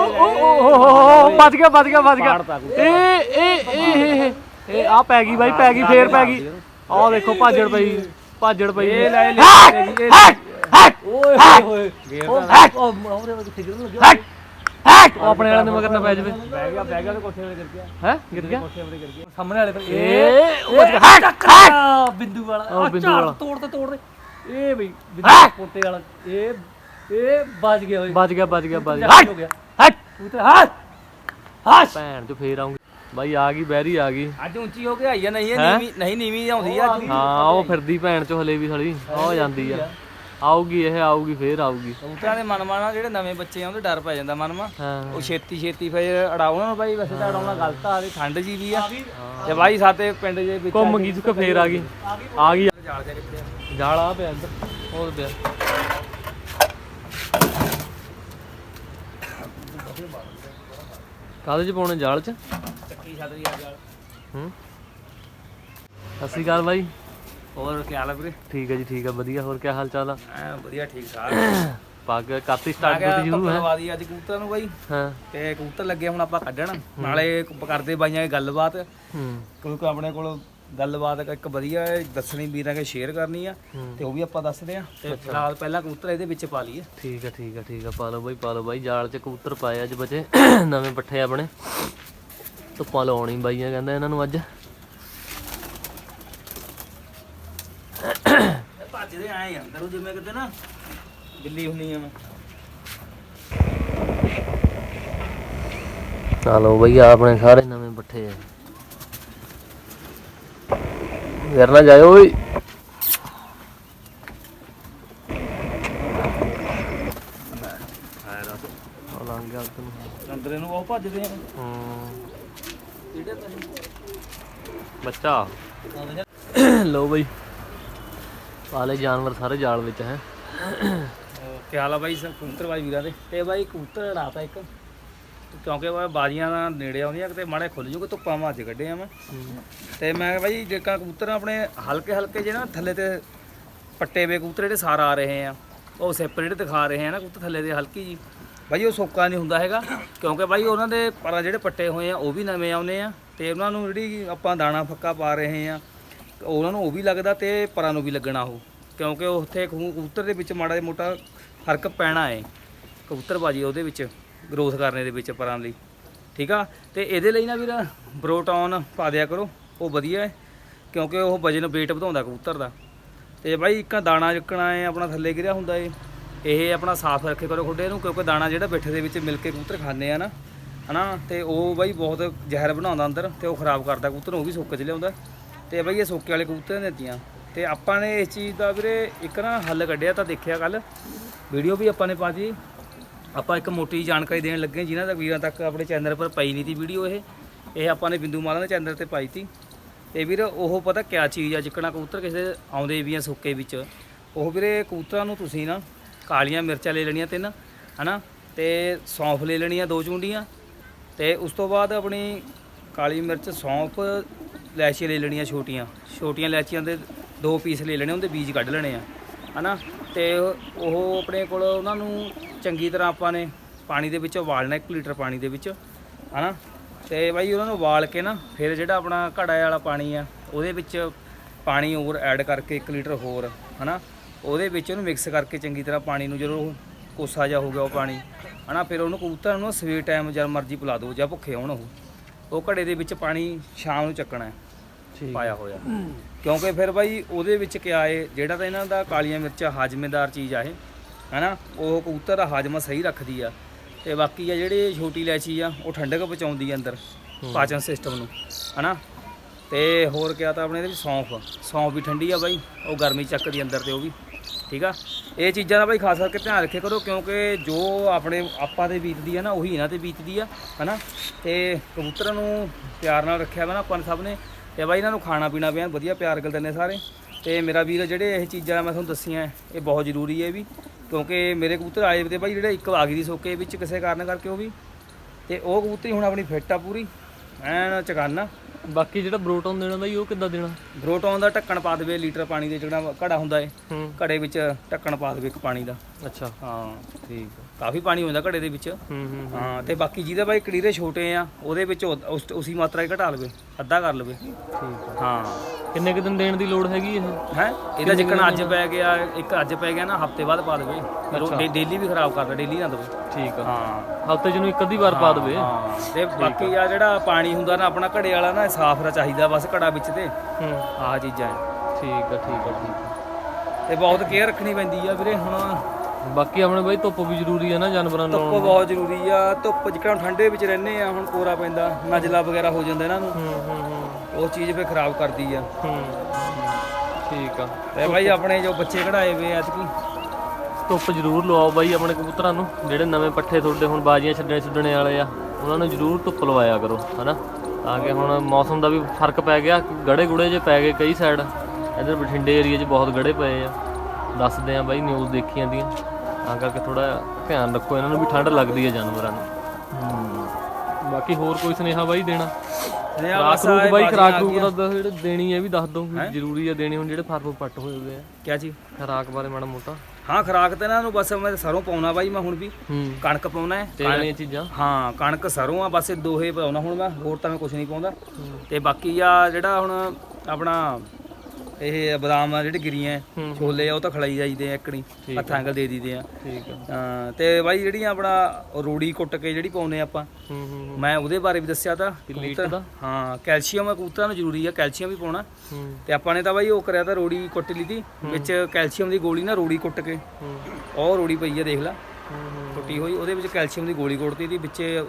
ਓ ਵੱਜ ਗਿਆ ਵੱਜ ਗਿਆ ਵੱਜ ਗਿਆ। ਇਹ ਇਹ ਇਹ ਇਹ ਆ ਪੈ ਗਈ ਬਾਈ ਪੈ ਗਈ ਫੇਰ ਪੈ ਗਈ। ਆਹ ਦੇਖੋ ਭਾਜੜ ਪਈ ਭਾਜੜ ਪਈ। ਇਹ ਲੈ ਲੈ ਹਟ! ਹਟ! ਓਏ ਹੋਏ ਹੋਏ ਉਹ ਮੌਰੇ ਵਿੱਚ ਖਿਜਣ ਲੱਗਿਆ। ਹਟ! ਉਹ ਆਪਣੇ ਵਾਲਿਆਂ ਦੇ ਮਗਰ ਨਾ ਪੈ ਜਾਵੇ। ਬਹਿ ਗਿਆ ਬਹਿ ਗਿਆ ਤੇ ਕੋਠੇ 'ਤੇ ਗਿਰ ਗਿਆ। ਹੈ? ਗਿਰ ਗਿਆ? ਕੋਠੇ 'ਤੇ ਗਿਰ ਗਿਆ। ਸਾਹਮਣੇ ਵਾਲੇ ਪਰ ਇਹ ਉਹ ਆ ਬਿੰਦੂ ਵਾਲਾ। ਆ ਝਾੜ ਵਾਲਾ। ਤੋੜ ਤੇ ਤੋੜ ਦੇ ਇਹ ਬਈ ਬਿੰਦੂ ਪੋਤੇ ਵਾਲਾ ਇਹ ਇਹ ਵੱਜ ਗਿਆ ਓਏ। ਵੱਜ ਗਿਆ ਵੱਜ ਗਿਆ ਵੱਜ ਗਿਆ। ਹਟ! ਹੋ ਗਿਆ। ਹਟ! ਹੱਥ ਭੈਣ ਚ ਫੇਰ ਆਉਂਗੀ ਬਾਈ ਆ ਗਈ ਬੈਰੀ ਆ ਗਈ। ਅੱਜ ਉੱਚੀ ਹੋ ਕੇ ਆਈ ਆ ਨਹੀਂ ਇਹ ਹੈਂ? ਨੀਵੀਂ ਨਹੀਂ ਨੀਵੀਂ ਆਉਂਦੀ ਆ ਅੱਜ ਹਾਂ ਉਹ ਫਿਰਦੀ ਭੈਣ ਚ ਹਲੇ ਵੀ ਥੜੀ ਹੋ ਜਾਂਦੀ ਆ। ਆਊਗੀ ਇਹ ਆਊਗੀ ਫੇਰ ਆਊਗੀ। ਕਬੂਤਰਾਂ ਦੇ ਮਨ ਮਾਨਾ ਜਿਹੜੇ ਨਵੇਂ ਬੱਚੇ ਆ ਉਹਦੇ ਡਰ ਪੈ ਜਾਂਦਾ ਮਨ ਮਾ ਹਾਂ। ਉਹ ਛੇਤੀ ਛੇਤੀ ਫਿਰ ਅੜਾਉਣਾ ਨੂੰ ਬਾਈ ਵੈਸੇ ਤਾਂ ਅੜਾਉਣਾ ਗਲਤ ਆ ਤੇ ਠੰਡ ਜੀ ਵੀ ਆ। ਤੇ ਬਾਈ ਸਾਡੇ ਪਿੰਡ ਦੇ ਵਿੱਚ ਘੁੰਮ ਗਈ। ਸੁੱਕ ਫੇਰ ਆ ਗਈ। ਆ ਗਈ। ਜਾਲ ਆ? ਜਾਲ ਆ ਪਿਆ ਇੱਧਰ ਉਹ ਪਿਆ। ਕਾਹਦੇ ਚ ਪਾਉਣੇ ਜਾਲ ਚ? ਚੱਕੀ ਛਤਰੀ ਆ ਜਾਲ। ਹੂੰ। ਸਤਿ ਸ਼੍ਰੀ ਅਕਾਲ ਬਾਈ। ਹੋਰ ਕੀ ਹਾਲ ਆ ਵੀਰੇ? ਠੀਕ ਹੈ ਜੀ ਠੀਕ ਹੈ ਵਧੀਆ ਹੋਰ ਕੀ ਹਾਲ ਚਾਲ ਆ? ਐ ਵਧੀਆ ਠੀਕ ਠਾਕ। ਪੱਗ ਕਾਤੀ ਸਟਾਰਟ ਕੀਤੀ ਸ਼ੁਰੂ ਹੈ? ਧੰਨਵਾਦੀ ਅੱਜ ਕਬੂਤਰਾਂ ਨੂੰ ਬਾਈ। ਹਾਂ। ਤੇ ਕਬੂਤਰ ਲੱਗੇ ਹੁਣ ਆਪਾਂ ਕੱਢਣ। ਨਾਲੇ ਕਰਦੇ ਬਾਈਆਂ ਦੀ ਗੱਲਬਾਤ। ਹੂੰ। ਕਿਉਂਕਿ ਆਪਣੇ ਕੋਲ ਗੱਲਬਾਤ ਇੱਕ ਵਧੀਆ ਹੈ, ਦੱਸਣੀ ਵੀਰਾਂ ਕੇ ਸ਼ੇਅਰ ਕਰਨੀ ਆ। ਤੇ ਉਹ ਵੀ ਆਪਾਂ ਦੱਸਦੇ ਆ। ਤੇ ਫਿਲਹਾਲ ਪਹਿਲਾਂ ਕਬੂਤਰ ਇਹਦੇ ਵਿੱਚ ਪਾ ਲਈਏ। ਠੀਕ ਹੈ ਠੀਕ ਹੈ ਠੀਕ ਹੈ ਪਾ ਲਓ ਬਾਈ ਪਾ ਲਓ ਬਾਈ। ਜਾਲ 'ਚ ਕਬੂਤਰ ਪਾਏ ਅੱਜ ਬਚੇ। ਨਵੇਂ ਪੱਠੇ ਆਪਣੇ। ਧੁੱਪਾਂ ਲਾਉਣੀ ਬਾਈਆਂ ਕਹਿੰਦਾ ਇਹਨਾਂ ਨੂੰ ਅੱਜ। ਭੱਜਦੇ ਆਏ ਅੰਦਰ ਜਿਵੇਂ ਕਿਤੇ ਨਾ ਬਿੱਲੀ ਹੁੰਨੀ ਆ ਮੈਂ। ਆ ਲਓ ਬਾਈ ਆਪਣੇ ਸਾਰੇ ਨਵੇਂ ਪੱਠੇ ਆ। ਯਾਰ ਨਾ ਜਾਇਓ ਓਏ। ਉਹ ਲੰਘ ਗਿਆ ਉੱਧਰ ਨੂੰ ਅੰਦਰ ਨੂੰ ਉਹ ਭੱਜਦੇ ਆ। ਹੂੰ ਜਿਹੜੇ ਤੈਨੂੰ ਬੱਚਾ। ਲਓ ਬਈ। ਪਾਲੇ ਜਾਨਵਰ ਸਾਰੇ ਜਾਲ ਵਿੱਚ ਹੈ। ਕੀ ਹਾਲ ਆ ਬਾਈ? ਸਭ ਕਬੂਤਰ ਬਾਈ ਵੀਰਾਂ ਦੇ। ਤੇ ਬਾਈ ਕਬੂਤਰ ਉਡਾਤਾ ਇੱਕ। ਕਿਉਂਕਿ ਉਹ ਬਾਜੀਆਂ ਦਾ ਨੇੜੇ ਆਉਂਦੀਆਂ ਕਿਤੇ ਮਾੜੇ ਖੁੱਲ ਜੂਗੇ, ਧੁੱਪਾਂ ਮਾਰ ਚ ਕੱਢੇ ਆ ਮੈਂ। ਤੇ ਮੈਂ ਕਿਹਾ ਬਾਈ ਜੇਕਾ ਕਬੂਤਰ ਆਪਣੇ ਹਲਕੇ ਹਲਕੇ ਜਿਹੇ ਨਾ ਥੱਲੇ ਤੇ ਪੱਟੇ ਵੇ ਕਬੂਤਰ ਜਿਹੜੇ ਸਾਰ ਆ ਰਹੇ ਆ, ਉਹ ਸੈਪਰੇਟ ਦਿਖਾ ਰਹੇ ਆ ਨਾ ਕਬੂਤਰ ਥੱਲੇ ਦੇ ਹਲਕੀ ਜੀ ਬਾਈ ਉਹ ਸੋਕਾ ਨਹੀਂ ਹੁੰਦਾ ਹੈਗਾ, ਕਿਉਂਕਿ ਬਾਈ ਉਹਨਾਂ ਦੇ ਪਰ ਜਿਹੜੇ ਪੱਟੇ ਹੋਏ ਆ, ਉਹ ਵੀ ਨਵੇਂ ਆਉਨੇ ਆ ਤੇ ਉਹਨਾਂ ਨੂੰ ਜਿਹੜੀ ਆਪਾਂ ਦਾਣਾ ਫੱਕਾ ਪਾ ਰਹੇ ਆ, ਉਹਨਾਂ ਨੂੰ ਉਹ ਵੀ ਲੱਗਦਾ ਤੇ ਪਰਾਂ ਨੂੰ ਵੀ ਲੱਗਣਾ ਉਹ। ਕਿਉਂਕਿ ਉੱਥੇ ਕਬੂਤਰ ਦੇ ਵਿੱਚ ਮਾੜਾ ਮੋਟਾ ਫ਼ਰਕ ਪੈਣਾ ਹੈ ਕਬੂਤਰਬਾਜੀ ਉਹਦੇ ਵਿੱਚ। ਗਰੋਥ ਕਰਨੇ ਦੇ ਵਿੱਚ ਪਰਾਂ ਲਈ, ਠੀਕ ਆ? ਤੇ ਇਹਦੇ ਲਈ ਨਾ ਵੀਰ ਬਰੋਟੌਨ ਪਾ ਦਿਆ ਕਰੋ, ਉਹ ਵਧੀਆ ਹੈ, ਕਿਉਂਕਿ ਉਹ ਵਜਨ weight ਵਧਾਉਂਦਾ ਕਬੂਤਰ ਦਾ। ਤੇ ਬਾਈ, ਇੱਕ ਦਾਣਾ ਚੁੱਕਣਾ ਹੈ, ਆਪਣਾ ਥੱਲੇ ਗਿਰਿਆ ਹੁੰਦਾ ਏ, ਇਹ ਆਪਣਾ ਸਾਫ਼ ਰੱਖੇ ਕਰੋ ਖੁੱਡੇ ਨੂੰ, ਕਿਉਂਕਿ ਦਾਣਾ ਜਿਹੜਾ ਬਿੱਠੇ ਦੇ ਵਿੱਚ ਮਿਲ ਕੇ ਕਬੂਤਰ ਖਾਂਦੇ ਆ ਨਾ, ਹਨਾ? ਤੇ ਉਹ ਬਾਈ ਬਹੁਤ ਜ਼ਹਿਰ ਬਣਾਉਂਦਾ ਅੰਦਰ, ਤੇ ਉਹ ਖਰਾਬ ਕਰਦਾ ਕਬੂਤਰ, ਉਹ ਵੀ ਸੋਕੇ ਚ ਲਿਆਉਂਦਾ। ਤੇ ਬਾਈ, ਇਹ ਸੋਕੇ ਵਾਲੇ ਕਬੂਤਰ ਦਿੱਤੀਆਂ। ਤੇ ਆਪਾਂ ਨੇ ਇਸ ਚੀਜ਼ ਦਾ ਵੀਰੇ, ਇੱਕ ਨਾ ਹੱਲ ਕੱਢਿਆ ਤਾਂ ਦੇਖਿਆ ਕੱਲ ਵੀਡੀਓ ਵੀ ਆਪਾਂ ਨੇ ਪਾਤੀ ਆਪਾਂ ਇੱਕ ਮੋਟੀ ਜਾਣਕਾਰੀ ਦੇਣ ਲੱਗੇ ਜਿਨ੍ਹਾਂ ਤੱਕ ਵੀਰਾਂ ਤੱਕ ਆਪਣੇ ਚੈਨਲ ਪਰ ਪਾਈ ਨਹੀਂ ਸੀ ਵੀਡੀਓ ਇਹ। ਇਹ ਆਪਾਂ ਨੇ ਬਿੰਦੂ ਮਾਲਾ ਦੇ ਚੈਨਲ ਤੇ ਪਾਈ ਸੀ ਤੇ ਵੀਰ, ਉਹ ਪਤਾ ਕਿਆ ਚੀਜ਼ ਆ ਚਿਕਣਾ ਕਬੂਤਰ ਕਿਸੇ ਆਉਂਦੇ ਵੀ ਆ ਸੁੱਕੇ ਵਿੱਚ। ਉਹ ਵੀਰੇ, ਕਬੂਤਰਾਂ ਨੂੰ ਤੁਸੀਂ ਨਾ ਕਾਲੀਆਂ ਮਿਰਚਾਂ ਲੈ ਲੈਣੀਆਂ ਤਿੰਨ, ਹਨਾ? ਤੇ ਸੌਂਫ ਲੈ ਲੈਣੀਆਂ ਦੋ ਚੁੰਡੀਆਂ। ਤੇ ਉਸ ਤੋਂ ਬਾਅਦ ਆਪਣੀ ਕਾਲੀ ਮਿਰਚ, ਸੌਂਫ ਇਲਾਇਚੀ ਲੈ ਲੈਣੀਆਂ ਛੋਟੀਆਂ। ਛੋਟੀਆਂ ਲੈਚੀਆਂ ਦੇ ਦੋ ਪੀਸ ਲੈ ਲੈਣੇ, ਉਹਦੇ ਬੀਜ ਕੱਢ ਲੈਣੇ ਆ, ਹਨਾ? ਤੇ ਉਹ ਆਪਣੇ ਕੋਲ ਉਹਨਾਂ ਨੂੰ ਚੰਗੀ ਤਰ੍ਹਾਂ ਆਪਾਂ ਨੇ ਪਾਣੀ ਦੇ ਵਿੱਚ ਉਬਾਲਣਾ 1 ਲੀਟਰ ਪਾਣੀ ਦੇ ਵਿੱਚ, ਹਨਾ? ਤੇ ਬਾਈ ਉਹਨਾਂ ਨੂੰ ਉਬਾਲ ਕੇ ਨਾ, ਫਿਰ ਜਿਹੜਾ ਆਪਣਾ ਘੜਾ ਵਾਲਾ ਪਾਣੀ ਆ, ਉਹਦੇ ਵਿੱਚ ਪਾਣੀ ਹੋਰ ਐਡ ਕਰਕੇ 1 ਲੀਟਰ ਹੋਰ, ਹਨਾ? ਉਹਦੇ ਵਿੱਚ ਉਹਨੂੰ ਮਿਕਸ ਕਰਕੇ ਚੰਗੀ ਤਰ੍ਹਾਂ ਪਾਣੀ ਨੂੰ ਜਦੋਂ ਕੋਸਾ ਜਿਹਾ ਹੋ ਗਿਆ ਉਹ ਪਾਣੀ, ਹਨਾ? ਫਿਰ ਉਹਨੂੰ ਕਬੂਤਰ ਨੂੰ ਸਵੇਰ ਟਾਈਮ ਜਦ ਮਰਜ਼ੀ ਪਿਲਾ ਦਿਓ, ਜਾਂ ਭੁੱਖੇ ਹੋਣ ਉਹ। ਉਹ ਘੜੇ ਦੇ ਵਿੱਚ ਪਾਣੀ ਸ਼ਾਮ ਨੂੰ ਚੱਕਣਾ। ਹੈ ਪਾਇਆ ਹੋਇਆ। ਕਿਉਂਕਿ ਫਿਰ ਬਾਈ ਉਹਦੇ ਵਿੱਚ ਕਿਆ ਏ ਜਿਹੜਾ ਤਾਂ ਇਹਨਾਂ ਦਾ ਕਾਲੀਆਂ ਮਿਰਚਾਂ ਹਾਜ਼ਮੇਦਾਰ ਚੀਜ਼ ਆ ਇਹ ਹੈਨਾ ਉਹ ਕਬੂਤਰ ਦਾ ਹਾਜ਼ਮਾ ਸਹੀ ਰੱਖਦੀ ਆ। ਤੇ ਬਾਕੀ ਆ ਜਿਹੜੇ ਛੋਟੀ ਇਲਾਇਚੀ ਆ ਉਹ ਠੰਡਕ ਪਹੁੰਚਾਉਂਦੀ ਆ ਅੰਦਰ ਪਾਚਨ ਸਿਸਟਮ ਨੂੰ ਹੈਨਾ। ਤੇ ਹੋਰ ਕਿਆ ਤਾਂ ਆਪਣੇ ਇਹਦੇ ਵਿੱਚ ਸੌਂਫ ਸੌਂਫ ਵੀ ਠੰਡੀ ਆ ਬਾਈ ਉਹ ਗਰਮੀ ਚੱਕਦੀ ਅੰਦਰ ਤੇ ਉਹ ਵੀ ਠੀਕ ਆ। ਇਹ ਚੀਜ਼ਾਂ ਦਾ ਬਾਈ ਖਾਸ ਕਰਕੇ ਧਿਆਨ ਰੱਖਿਆ ਕਰੋ ਕਿਉਂਕਿ ਜੋ ਆਪਣੇ ਆਪਾਂ ਤੇ ਬੀਤਦੀ ਆ ਨਾ ਉਹੀ ਇਹਨਾਂ ਤੇ ਬੀਤਦੀ ਆ ਹਨਾ। ਤੇ ਕਬੂਤਰਾਂ ਨੂੰ ਪਿਆਰ ਨਾਲ ਰੱਖਿਆ ਵਾ ਨਾ ਆਪਾਂ ਸਭ ਨੇ ਤੇ ਬਾਈ ਇਹਨਾਂ ਨੂੰ ਖਾਣਾ ਪੀਣਾ ਪਿਆ ਵਧੀਆ ਪਿਆਰ ਕਰਦੇ ਨੇ ਸਾਰੇ। ਤੇ ਮੇਰਾ ਵੀਰ ਜਿਹੜੇ ਇਹ ਚੀਜ਼ਾਂ ਮੈਂ ਤੁਹਾਨੂੰ ਦੱਸੀਆਂ ਇਹ ਬਹੁਤ ਜ਼ਰੂਰੀ ਹੈ ਵੀ ਕਿਉਂਕਿ ਮੇਰੇ ਕਬੂਤਰ ਆਏ ਤੇ ਬਾਈ ਜਿਹੜੇ ਇੱਕ ਆ ਗਈ ਦੀ ਸੋਕੇ ਵਿੱਚ ਕਿਸੇ ਕਾਰਨ ਕਰਕੇ ਉਹ ਵੀ। ਤੇ ਉਹ ਕਬੂਤਰੀ ਹੁਣ ਆਪਣੀ ਫਿੱਟ ਆ ਪੂਰੀ ਐਨ ਚਕਾਨਾ। ਬਾਕੀ ਜਿਹੜਾ ਬਰੋਟਨ ਦੇਣਾ ਬਾਈ ਉਹ ਕਿੱਦਾਂ ਦੇਣਾ? ਬਰੋਟੋਨ ਦਾ ਢੱਕਣ ਪਾ ਦੇਵੇ ਲੀਟਰ ਪਾਣੀ ਦੇ ਜਿਹੜਾ ਘੜਾ ਹੁੰਦਾ ਏ ਘੜੇ ਵਿੱਚ ਢੱਕਣ ਪਾ ਦੇਵੇ ਇੱਕ ਪਾਣੀ ਦਾ। ਅੱਛਾ। ਹਾਂ ਠੀਕ ਕਾਫੀ ਪਾਣੀ ਹੁੰਦਾ ਘੜੇ ਦੇ ਵਿੱਚ। ਹੂੰ ਹੂੰ ਹਾਂ। ਤੇ ਬਾਕੀ ਜਿਹਦੇ ਬਾਈ ਕਲੀਰੇ ਛੋਟੇ ਆ ਉਹਦੇ ਵਿੱਚ ਉਹ- ਉਸ ਉਸੀ ਮਾਤਰਾ 'ਚ ਘਟਾ ਲਵੇ ਅੱਧਾ ਕਰ ਲਵੇ। ਠੀਕ ਆ। ਹਾਂ। ਕਿੰਨੇ ਕੁ ਦਿਨ ਦੇਣ ਦੀ ਲੋੜ ਹੈਗੀ ਇਹ? ਹੈ? ਇਹਦਾ ਜਿੱਕਣ ਅੱਜ ਪੈ ਗਿਆ ਇੱਕ ਅੱਜ ਪੈ ਗਿਆ ਨਾ ਹਫ਼ਤੇ ਬਾਅਦ ਪਾ ਦੇਵੇ। ਡੇਲੀ ਵੀ ਖਰਾਬ ਕਰਦਾ ਡੇਲੀ ਨਾ ਦੇਵੇ। ਠੀਕ ਆ। ਹਾਂ। ਹਫ਼ਤੇ ਚ ਨੂੰ ਇੱਕ ਅੱਧੀ ਵਾਰ ਪਾ ਦੇਵੇ। ਹਾਂ। ਤੇ ਬਾਕੀ ਆ। ਜਿਹੜਾ ਪਾਣੀ ਹੁੰਦਾ ਨਾ ਆਪਣਾ ਘੜੇ ਵਾਲਾ ਨਾ ਸਾਫ਼ ਰ ਚਾਹੀਦਾ ਬਸ ਘੜਾ ਵਿੱਚ ਤੇ। ਹੂੰ। ਆਹ ਚੀਜ਼ਾਂ। ਹੈ। ਠੀਕ ਆ ਠੀਕ ਆ ਠੀਕ ਆ। ਤੇ ਬਹੁਤ ਕੇਅਰ ਰੱਖਣੀ ਪੈਂਦੀ ਆ ਵੀਰੇ ਹੁਣ ਬਾਕੀ ਆਪਣੇ ਬਾਈ ਧੁੱਪ ਵੀ ਜ਼ਰੂਰੀ ਹੈ ਨਾ ਜਾਨਵਰਾਂ ਨੂੰ ਧੁੱਪ ਬਹੁਤ ਜ਼ਰੂਰੀ ਆ। ਧੁੱਪ ਜਿੱਕਣ ਠੰਡੇ ਵਿੱਚ ਰਹਿੰਦੇ ਆ ਹੁਣ ਕੋਰਾ ਪੈਂਦਾ ਨਜ਼ਲਾ ਵਗੈਰਾ ਹੋ ਜਾਂਦਾ ਇਹਨਾਂ ਨੂੰ। ਹੂੰ ਹੂੰ ਹੂੰ। ਉਹ ਚੀਜ਼ ਫੇ ਖਰਾਬ ਕਰਦੀ ਆ। ਹੂੰ ਠੀਕ ਆ। ਤੇ ਭਾਈ ਆਪਣੇ ਜੋ ਬੱਚੇ ਕਢਾਏ ਵੇ ਐਤਕੀ। ਧੁੱਪ ਜ਼ਰੂਰ ਲਵਾਓ ਬਾਈ ਆਪਣੇ ਕਬੂਤਰਾਂ ਨੂੰ ਜਿਹੜੇ ਨਵੇਂ ਪੱਠੇ ਤੁਹਾਡੇ ਹੁਣ ਬਾਜੀਆਂ ਛੱਡਣੇ ਛੱਡਣੇ ਵਾਲੇ ਆ ਉਹਨਾਂ ਨੂੰ ਜ਼ਰੂਰ ਧੁੱਪ ਲਵਾਇਆ ਕਰੋ ਹਨਾ? ਤਾਂ ਕਿ ਹੁਣ ਮੌਸਮ ਦਾ ਵੀ ਫ਼ਰਕ ਪੈ ਗਿਆ ਗੜੇ ਗੁੜੇ ਜੇ ਪੈ ਗਏ ਕਈ ਸਾਈਡ ਇਧਰ ਬਠਿੰਡੇ ਏਰੀਆ 'ਚ ਬਹੁਤ ਗੜੇ ਪਏ ਆ। ਦੱਸਦੇ ਆ ਬਾਈ ਨਿਊਜ਼ ਦੇਖੀਆਂ ਦੀਆਂ। ਤਾਂ ਕਰਕੇ ਥੋੜਾ ਧਿਆਨ ਰੱਖੋ ਇਹਨਾਂ ਨੂੰ ਵੀ ਠੰਡ ਲੱਗਦੀ ਹੈ ਜਾਨਵਰਾਂ ਨੂੰ। ਬਾਕੀ ਹੋਰ ਕੋਈ ਸੁਨੇਹਾ ਬਾਈ ਦੇਣਾ? ਖਰਾਕ ਰੂਕ ਬਾਈ ਖਰਾਕ ਰੂਕ ਦਾ ਜਿਹੜੇ ਦੇਣੀ ਹੈ ਵੀ ਦੱਸ ਦੋ ਜ਼ਰੂਰੀ ਹੈ ਦੇਣੀ ਹੁਣ ਜਿਹੜੇ ਫਾਰਮ ਪੱਟ ਹੋਏ ਹੋਏ ਆ। ਕਿਆ ਜੀ? ਖਰਾਕ ਬਾਰੇ ਮਾੜਾ ਮੋਟਾ। ਹਾਂ ਖਰਾਕ ਤੇ ਇਹਨਾਂ ਨੂੰ ਬਸ ਮੈਂ ਸਰੋਂ ਪਾਉਣਾ ਬਾਈ ਮੈਂ ਹੁਣ ਵੀ। ਕਣਕ ਪਾਉਣਾ ਹੈ ਤੇ ਵਾਲੀਆਂ ਚੀਜ਼ਾਂ? ਹਾਂ ਕਣਕ ਸਰੋਂ ਆ ਬਸ ਇਹ ਦੋਹੇ ਪਾਉਣਾ ਹੁਣ ਮੈਂ ਹੋਰ ਤਾਂ ਮੈਂ ਕੁਝ ਨਹੀਂ ਪਾਉਂਦਾ। ਤੇ ਬਾਕੀ ਆ ਜਿਹੜਾ ਹੁਣ ਆਪਣਾ ਇਹ ਬਦਾਮ ਆ ਜਿਹੜੇ ਗਿਰੀਆਂ ਹੈ, ਹੂੰ। ਛੋਲੇ ਆ ਉਹ ਤਾਂ ਖਲਾਈ ਜਾਈਦੇ ਆ ਇੱਕਣੀ ਹੱਥਾਂ ਅੰਗਲ ਦੇ ਦਈਦੇ ਆ। ਠੀਕ ਆ। ਹਾਂ, ਤੇ ਬਾਈ ਜਿਹੜੀਆਂ ਆਪਣਾ ਰੂੜੀ ਕੁੱਟ ਕੇ ਜਿਹੜੀ ਪਾਉਨੇ ਆਪਾਂ ਹੂੰ ਹੂੰ ਮੈਂ ਉਹਦੇ ਬਾਰੇ ਵੀ ਦੱਸਿਆ ਤਾਂ ਲੀਟ ਦਾ? ਹਾਂ ਕੈਲਸ਼ੀਅਮ ਕਬੂਤਰਾਂ ਨੂੰ ਜ਼ਰੂਰੀ ਆ ਕੈਲਸ਼ੀਅਮ ਵੀ ਪਾਉਣਾ। ਹੂੰ। ਤੇ ਆਪਾਂ ਨੇ ਤਾਂ ਬਾਈ ਉਹ ਕਰਿਆ ਤਾਂ ਰੋੜੀ ਕੁੱਟ ਲਈ ਤੀ ਵਿੱਚ ਕੈਲਸ਼ੀਅਮ ਦੀ ਗੋਲੀ ਨਾ ਰੋੜੀ ਕੁੱਟ ਕੇ। ਹੂੰ। ਉਹ ਰੋੜੀ ਪਈ ਆ ਦੇਖ ਲੈ। ਹੂੰ, ਟੁੱਟੀ ਹੋਈ ਉਹਦੇ ਵਿੱਚ ਕੈਲਸ਼ੀਅਮ ਦੀ ਗੋਲੀ ਕੋੜਤੀ ਦੀ ਵਿੱਚ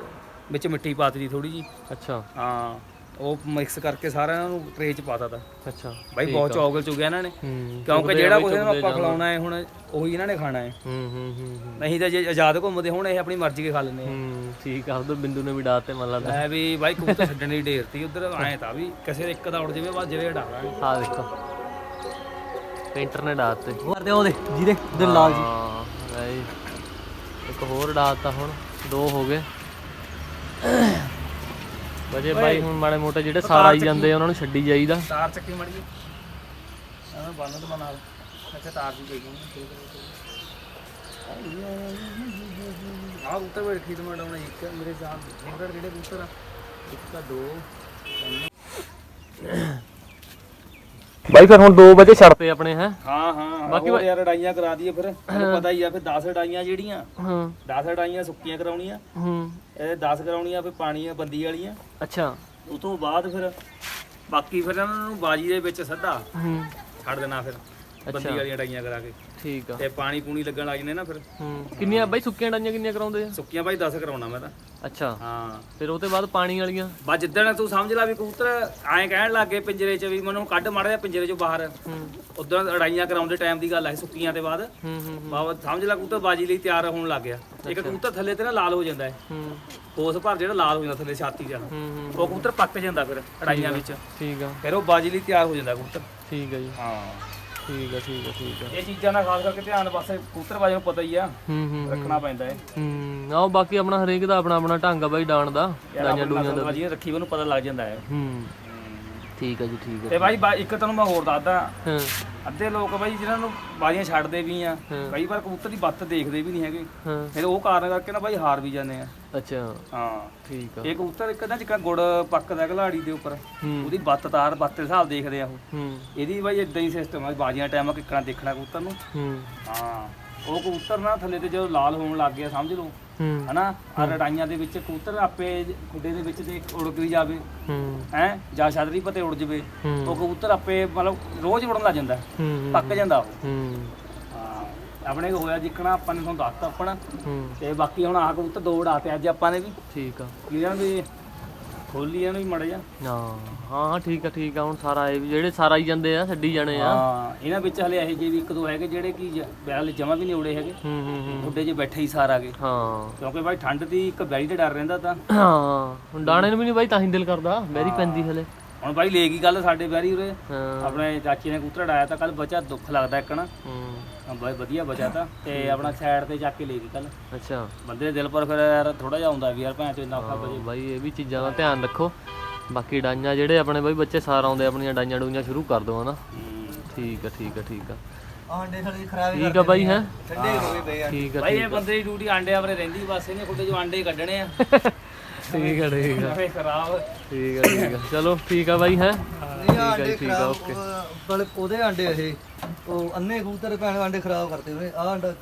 ਵਿੱਚ ਮਿੱਟੀ ਪਾਤੀ ਥੋੜੀ ਜੀ ਅੱਛਾ। ਹਾਂ। ਉਹ ਮਿਕਸ ਕਰਕੇ ਸਾਰਿਆਂ ਨੂੰ ਟਰੇ ਚ ਪਾਤਾ ਤਾ। ਅੱਛਾ ਬਾਈ ਬਹੁਤ ਚੌਗਲ ਚੁਗਿਆ ਇਹਨਾਂ ਨੇ। ਹੂੰ ਕਿਉਂਕਿ ਜਿਹੜਾ ਕੁਝ ਇਹਨਾਂ ਨੂੰ ਆਪਾਂ ਖਿਲਾਉਣਾ ਹੈ ਹੁਣ ਉਹੀ ਇਹਨਾਂ ਨੇ ਖਾਣਾ ਹੈ। ਹੂੰ ਹੂੰ ਹੂੰ ਹੂੰ। ਨਹੀਂ ਤਾਂ ਜੇ ਆਜ਼ਾਦ ਘੁੰਮਦੇ ਹੁਣ ਇਹ ਆਪਣੀ ਮਰਜ਼ੀ ਕੇ ਖਾ ਲੈਂਦੇ ਹੂੰ ਠੀਕ ਆ ਉਧਰ ਬਿੰਦੂ ਨੇ ਵੀ ਡਾਤੇ ਮਨ ਲੱਗਦਾ ਮੈਂ ਵੀ ਬਾਈ ਕਬੂਤਰ ਛੱਡਣ ਦੀ ਢੇਰਤੀ ਉਧਰ ਆਏ ਤਾਂ ਵੀ ਕਿਸੇ ਦੇ ਇੱਕ ਦਾ ਉੜ ਜਾਵੇ ਬਾਅਦ ਜਿਵੇਂ ਉਡਾਵਾਂਗੇ ਆ ਦੇਖੋ। ਪੇਂਟਰ ਨੇ ਡਾਤੇ ਕਰਦੇ ਉਹਦੇ ਜਿਹਦੇ ਉਧਰ ਲਾਲ ਜੀ। ਹਾਂ ਇੱਕ ਹੋਰ ਡਾਤਾ ਹੁਣ ਦੋ ਹੋ ਗਏ। ਵਜੇ ਬਾਈ ਹੁਣ ਮਾੜੇ ਮੋਟੇ ਜਿਹੜੇ ਸਾਰ ਆਈ ਜਾਂਦੇ ਉਹਨਾਂ ਨੂੰ ਛੱਡੀ ਜਾਈਦਾ। ਤਾਰ ਚੱਕੀ ਮੜੀ ਐਵੇਂ ਬੰਨ ਤੋਂ ਨਾਲ। ਅੱਛਾ ਤਾਰ ਵੀ ਗਈ ਆ ਉੱਤੇ ਬੈਠ ਖੀਦ ਮੜਾਉਣਾ ਇੱਕ ਮੇਰੇ ਸਾਹ ਜਿਹੜੇ ਕਬੂਤਰ ਆ ਇੱਕ ਤਾਂ ਦੋ। ਬਾਈ ਫਿਰ ਹੁਣ 2 ਵਜੇ ਛੱਡਤੇ ਆਪਣੇ ਹੈ? ਹਾਂ ਹਾਂ ਬਾਕੀ ਯਾਰ ਲੜਾਈਆਂ ਕਰਾ ਦਈਏ ਫਿਰ। ਤੁਹਾਨੂੰ ਪਤਾ ਹੀ ਆ ਫਿਰ 10 ਲੜਾਈਆਂ ਜਿਹੜੀਆਂ। ਹਾਂ। 10 ਲੜਾਈਆਂ ਸੁੱਕੀਆਂ ਕਰਾਉਣੀਆਂ। ਹੂੰ। ਇਹ 10 ਕਰਾਉਣੀਆਂ ਫਿਰ ਪਾਣੀ ਆ ਬੰਦੀ ਵਾਲੀਆਂ। ਅੱਛਾ। ਉਹ ਤੋਂ ਬਾਅਦ ਫਿਰ ਬਾਕੀ ਫਿਰ ਇਹਨਾਂ ਨੂੰ ਬਾਜੀ ਦੇ ਵਿੱਚ ਸੱਦਾ। ਹੂੰ। ਛੱਡ ਦੇਣਾ ਫਿਰ। ਬੰਦੀ ਵਾਲੀਆਂ ਲੜਾਈਆਂ ਕਰਾ ਕੇ। ਠੀਕ ਆ। ਤੇ ਪਾਣੀ ਪੂਣੀ ਲੱਗਣ ਲੱਗ ਜਾਂਦੇ ਨਾ ਫਿਰ। ਹੂੰ। ਕਿੰਨੀਆਂ ਬਾਈ ਸੁੱਕੀਆਂ ਡਾਈਆਂ ਕਿੰਨੀਆਂ ਕਰਾਉਂਦੇ ਆ? ਸੁੱਕੀਆਂ ਬਾਈ 10 ਕਰਾਉਣਾ ਮੈਂ ਤਾਂ। ਅੱਛਾ। ਹਾਂ। ਫਿਰ ਉਹ ਤੋਂ ਬਾਅਦ ਪਾਣੀ ਵਾਲੀਆਂ? ਬਸ ਜਿੱਦਣ ਤੂੰ ਸਮਝ ਲਾ ਵੀ ਕਬੂਤਰ ਐਂ ਕਹਿਣ ਲੱਗੇ ਪਿੰਜਰੇ 'ਚ ਵੀ ਮੈਨੂੰ ਕੱਢ ਜਿਹਾ ਪਿੰਜਰੇ 'ਚੋਂ ਬਾਹਰ। ਹੂੰ। ਉਦੋਂ ਲੜਾਈਆਂ ਕਰਾਉਂਦੇ ਟਾਈਮ ਦੀ ਗੱਲ ਹੈ ਸੁੱਕੀਆਂ ਦੇ ਬਾਅਦ। ਹੂੰ ਹੂੰ ਬਾਬਾ ਸਮਝ ਲੈ ਕਬੂਤਰ ਬਾਜੀ ਲਈ ਤਿਆਰ ਹੋਣ ਲੱਗ ਗਿਆ। ਇੱਕ ਕਬੂਤਰ ਥੱਲੇ ਤੇ ਨਾ ਲਾਲ ਹੋ ਜਾਂਦਾ ਹੈ। ਹੂੰ। ਹੋਸ ਭਰ ਜਿਹੜਾ ਲਾਲ ਹੋ ਜਾਂਦਾ ਥੱਲੇ ਛਾਤੀ 'ਚ। ਹੂੰ ਹੂੰ। ਉਹ ਕਬੂਤਰ ਪੱਕ ਜਾਂਦਾ ਫਿਰ ਲੜਾਈਆਂ ਵਿੱਚ। ਠੀਕ ਆ। ਫਿਰ ਉਹ ਬਾਜੀ ਲਈ ਤਿਆਰ ਹੋ ਜਾਂਦਾ ਕਬੂਤਰ। ਠੀਕ ਆ ਜੀ। ਹਾਂ। ਠੀਕ ਆ ਠੀਕ ਆ ਠੀਕ ਆ। ਇਹ ਚੀਜ਼ਾਂ ਦਾ ਖਾਸ ਕਰਕੇ ਧਿਆਨ ਬਸ ਕਬੂਤਰ ਬਾਜੀ ਨੂੰ ਪਤਾ ਹੀ ਆ। ਹੂੰ ਹੂੰ ਰੱਖਣਾ ਪੈਂਦਾ ਹੈ ਹੂੰ ਆਓ ਬਾਕੀ ਆਪਣਾ ਹਰੇਕ ਦਾ ਆਪਣਾ ਆਪਣਾ ਢੰਗ ਆ ਬਾਈ ਡਾਣ ਦਾ ਡਾਈਆਂ ਡੂਈਆਂ ਦਾ ਰੱਖੀ ਉਹਨੂੰ ਪਤਾ ਲੱਗ ਜਾਂਦਾ ਹੈ ਹੂੰ। ਠੀਕ ਆ ਜੀ ਠੀਕ ਆ ਤੇ ਬਾਈ ਬਾ- ਇੱਕ ਤੁਹਾਨੂੰ ਮੈਂ ਹੋਰ ਦੱਸਦਾ। ਹਾਂ। ਅੱਧੇ ਲੋਕ ਬਾਈ ਜਿਨ੍ਹਾਂ ਨੂੰ ਬਾਜ਼ੀਆਂ ਛੱਡਦੇ ਵੀ ਆ ਹਾਂ। ਕਈ ਵਾਰ ਕਬੂਤਰ ਦੀ ਬੱਤ ਦੇਖਦੇ ਵੀ ਨਹੀਂ ਹੈਗੇ। ਹਾਂ। ਫਿਰ ਉਹ ਕਾਰਨ ਕਰਕੇ ਨਾ ਬਾਈ ਹਾਰ ਵੀ ਜਾਂਦੇ ਆ। ਅੱਛਾ। ਹਾਂ। ਠੀਕ ਆ। ਇਹ ਕਬੂਤਰ ਇੱਕ ਨਾ ਜਿੱਕਾ ਗੁੜ ਪੱਕਦਾ ਘਲਾੜੀ ਦੇ ਉੱਪਰ ਹੂੰ। ਉਹਦੀ ਬੱਤ ਤਾਰ ਬੱਤ ਦੇ ਹਿਸਾਬ ਦੇਖਦੇ ਆ ਉਹ। ਹੂੰ। ਇਹਦੀ ਬਾਈ ਇਦਾਂ ਹੀ ਸਿਸਟਮ ਆ ਬਾਜ਼ੀਆਂ ਟਾਈਮ ਕਿੱਕਣਾ ਦੇਖਣਾ ਕਬੂਤਰ ਨੂੰ। ਹੂੰ। ਹਾਂ। ਉਹ ਕਬੂਤਰ ਨਾ ਥੱਲੇ ਤੇ ਜਦੋਂ ਲਾਲ ਹੋਣ ਲੱਗ ਗਿਆ ਸਮਝ ਲਓ। ਹੂੰ। ਹਨਾ? ਆ ਲੜਾਈਆਂ ਦੇ ਵਿੱਚ ਕਬੂਤਰ ਆਪੇ ਖੁੱਡੇ ਦੇ ਵਿੱਚ ਤੇ ਉੜ ਵੀ ਜਾਵੇ। ਹੂੰ। ਹੈ? ਜਾਂ ਛਤਰੀ ਪਤੇ ਉੜ ਜਵੇ। ਉਹ ਕਬੂਤਰ ਆਪੇ ਮਤਲਬ ਰੋਜ਼ ਉੜਨ ਲੱਗ ਜਾਂਦਾ। ਹੂੰ ਪੱਕ ਜਾਂਦਾ ਉਹ। ਹੂੰ। ਆਪਣੇ ਹੋਇਆ ਜਿੱਕਣਾ ਆਪਾਂ ਨੇ ਤੁਹਾਨੂੰ ਦੱਸਤਾ ਆਪਣਾ। ਤੇ ਬਾਕੀ ਹੁਣ ਆਹ ਕਬੂਤਰ ਦੋ ਉਡਾਤੇ ਅੱਜ ਆਪਾਂ ਨੇ ਵੀ ਠੀਕ ਆ। ਇਹਨਾਂ ਦੇ ਖੋਲੀ ਇਹਨੂੰ ਵੀ ਮੜ ਜਾ ਹਾਂ ਹਾਂ ਠੀਕ ਆ ਠੀਕ ਆ ਹੁਣ ਸਾਰਾ ਇਹ ਵੀ ਜਿਹੜੇ ਸਾਰਾ ਹੀ ਜਾਂਦੇ ਆ ਛੱਡੀ ਜਾਣੇ ਆ। ਹਾਂ ਇਹਨਾਂ ਵਿੱਚ ਹਲੇ ਇਹੋ ਜਿਹੇ ਵੀ ਇੱਕ ਦੋ ਹੈਗੇ ਜਿਹੜੇ ਕਿ ਬੈਲ ਜਮਾ ਵੀ ਨਹੀਂ ਉੜੇ ਹੈਗੇ। ਹੂੰ ਹੂੰ ਹੂੰ। ਖੁੱਡੇ 'ਚ ਬੈਠੇ ਹੀ ਸਾਰ ਗਏ। ਹਾਂ। ਕਿਉਂਕਿ ਭਾਈ ਠੰਡ ਦੀ ਇੱਕ ਬੈਰੀ ਤੇ ਡਰ ਰਹਿੰਦਾ ਤਾਂ। ਹਾਂ ਹੁਣ ਡਾਣੇ ਨੂੰ ਵੀ ਨਹੀਂ ਬਾਈ ਤਾਂ ਹੀ ਦਿਲ ਕਰਦਾ ਬੈਰੀ ਪੈਂਦੀ ਹਲੇ। ਹੁਣ ਭਾਈ ਲੈ ਗਈ ਗੱਲ ਸਾਡੇ ਬੈਰੀ ਉਰੇ। ਹਾਂ। ਆਪਣੇ ਚਾਚੀ ਨੇ ਕਬੂਤਰ ਉਡਾਇਆ ਤਾਂ ਕੱਲ ਬਚਾ ਦੁੱਖ ਲੱਗਦਾ ਇੱਕਣਾ ਹੂੰ। ਬਹੁਤ ਵਧੀਆ ਬਚਾ ਤਾਂ। ਤੇ ਆਪਣਾ ਸਾਈਡ ਤੇ ਜਾ ਕੇ ਲੈ ਗਈ ਕੱਲ ਅੱਛਾ। ਬੰਦੇ ਦੇ ਦਿਲ ਪਰ ਫਿਰ ਯਾਰ ਥੋੜਾ ਜਿਹਾ ਆਉਂਦਾ ਵੀ ਯਾਰ ਭੈਣ ਚੋ ਇੰਨਾ ਔਖਾ ਹਾਂ, ਬਾਈ ਇਹ ਵੀ ਚੀਜ਼ਾਂ ਦਾ ਧਿਆਨ ਰੱਖੋ। ਬਾਕੀ ਡਾਈਆਂ ਜਿਹੜੇ ਆਪਣੇ ਬਾਈ ਬੱਚੇ ਸਾਰ ਆਉਂਦੇ ਆਪਣੀਆਂ ਡਾਈਆਂ ਡੂਈਆਂ ਸ਼ੁਰੂ ਕਰ ਦੋ ਹਨਾ। ਹੂੰ। ਠੀਕ ਆ ਠੀਕ ਆ ਠੀਕ ਆ। ਆਂਡੇ ਸਾਲੇ ਖਰਾਬ ਠੀਕ ਆ ਬਾਈ ਹੈ? ਠੰਡੇ ਹੋ ਗਏ ਆ ਠੀਕ ਆ ਭਾਈ ਇਹ ਬੰਦੇ ਦੀ ਡਿਊਟੀ ਆਂਡਿਆਂ ਬਾਰੇ ਰਹਿੰਦੀ ਬਸ ਇਹਨੇ ਖੁੱਡੇ ਜੋ ਆਂਡੇ ਕੱਢਣੇ ਆ। ਠੀਕ ਆ ਠੀਕ ਆ। ਫੇ ਖਰਾਬ। ਠੀਕ ਆ ਠੀਕ ਆ। ਚਲੋ ਠੀਕ ਆ ਬਾਈ ਹੈ। ਨਹੀਂ ਆ ਜੀ, ਆ, ਖਰਾਬ ਓਕੇ। ਉਹ- ਵਾਲੇ ਉਹਦੇ ਆਂਡੇ ਇਹ ਉਹ ਅੰਨੇ ਕਬੂਤਰ ਭੈਣ ਆਂਡੇ ਖਰਾਬ ਕਰਤੇ ਉਹਨੇ ਆ ਆਂਡਾ